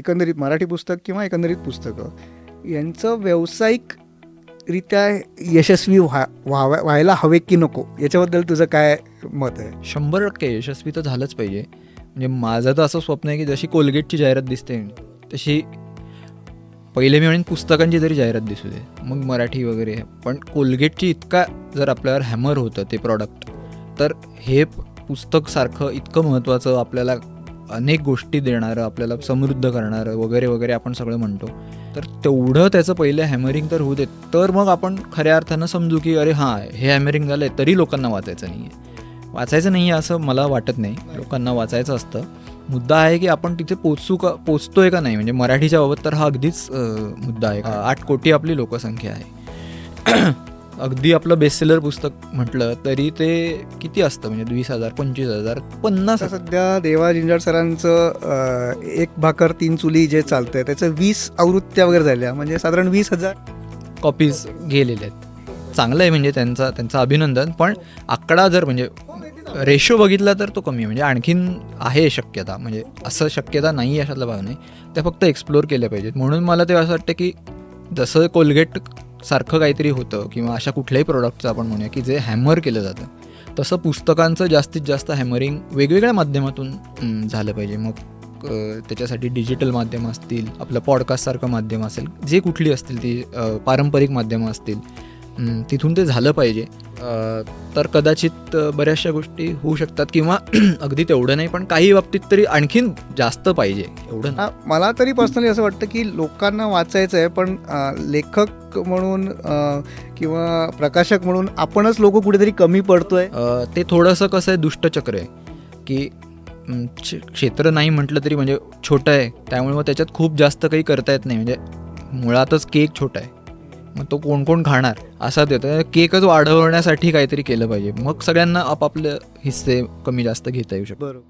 एकंदरीत मराठी पुस्तक किंवा एकंदरीत पुस्तकं यांचं व्यावसायिकरित्या यशस्वी व्हा व्हावा व्हायला हवे की नको याच्याबद्दल तुझं काय मत आहे? शंभर टक्के यशस्वी तर झालंच पाहिजे. म्हणजे माझं तर असं स्वप्न आहे की जशी कोलगेटची जाहिरात दिसते तशी पहिले मी म्हणेन पुस्तकांची जरी जाहिरात दिसू दे मग मराठी वगैरे. पण कोलगेटची इतका जर आपल्यावर हॅमर होतं ते प्रॉडक्ट तर हे पुस्तकसारखं इतकं महत्त्वाचं आपल्याला अनेक गोष्टी देणारं आपल्याला समृद्ध करणारं वगैरे वगैरे आपण सगळं म्हणतो. तर तेवढं त्याचं पहिलं हॅमरिंग तर होऊ देत. तर मग आपण खऱ्या अर्थानं समजू की अरे हां हे हॅमरिंग झालं आहे तरी लोकांना वाचायचं नाही आहे वाचायचं नाही आहे असं मला वाटत नाही. लोकांना वाचायचं असतं. मुद्दा आहे की आपण तिथे पोचू का पोचतोय का नाही? म्हणजे मराठीच्या बाबत तर हा अगदीच मुद्दा आहे. आठ कोटी आपली लोकसंख्या आहे. अगदी आपलं बेस्टसेलर पुस्तक म्हटलं तरी ते किती असतं? म्हणजे वीस हजार पंचवीस हजार पन्नास सध्या देवा जिंजाड सरांचं एक भाकर तीन चुली जे चालतंय त्याचं वीस आवृत्त्या वगैरे झाल्या. म्हणजे साधारण वीस हजार कॉपीज गेलेले आहेत. चांगलं आहे म्हणजे त्यांचा त्यांचं अभिनंदन. पण आकडा जर म्हणजे रेशो बघितला तर तो कमी आहे. म्हणजे आणखीन आहे शक्यता. म्हणजे असं शक्यता नाही आहे अशातला भाग नाही. त्या फक्त एक्सप्लोर केल्या पाहिजेत. म्हणून मला ते असं वाटतं की जसं कोलगेट सारखं काहीतरी होतं किंवा अशा कुठल्याही प्रोडक्टचं आपण म्हणूया की जे हॅमर केलं जातं. तसं पुस्तकांचं जास्तीत जास्त हॅमरिंग वेगवेगळ्या माध्यमातून झालं पाहिजे. मग त्याच्यासाठी डिजिटल माध्यम असतील आपलं पॉडकास्टसारखं माध्यम असेल जे कुठली असतील ती पारंपरिक माध्यमं असतील तिथून ते झालं पाहिजे. तर कदाचित बऱ्याचशा गोष्टी होऊ शकतात किंवा अगदी तेवढं नाही पण काही बाबतीत तरी आणखीन जास्त पाहिजे. एवढं. हा, मला तरी पर्सनली असं वाटतं की लोकांना वाचायचं आहे पण लेखक म्हणून किंवा प्रकाशक म्हणून आपणच लोक कुठेतरी कमी पडतोय. ते थोडंसं कसं आहे दुष्टचक्र आहे. की क्षेत्र नाही म्हटलं तरी म्हणजे छोटं आहे. त्यामुळे मग त्याच्यात खूप जास्त काही करता येत नाही. म्हणजे मुळातच केक छोटा आहे. मग तो कोण कोण खाणार असा देतो. केकच वाढवण्यासाठी काहीतरी केलं पाहिजे. मग सगळ्यांना आपापले हिस्से कमी जास्त घेता येऊ शकतो बरोबर.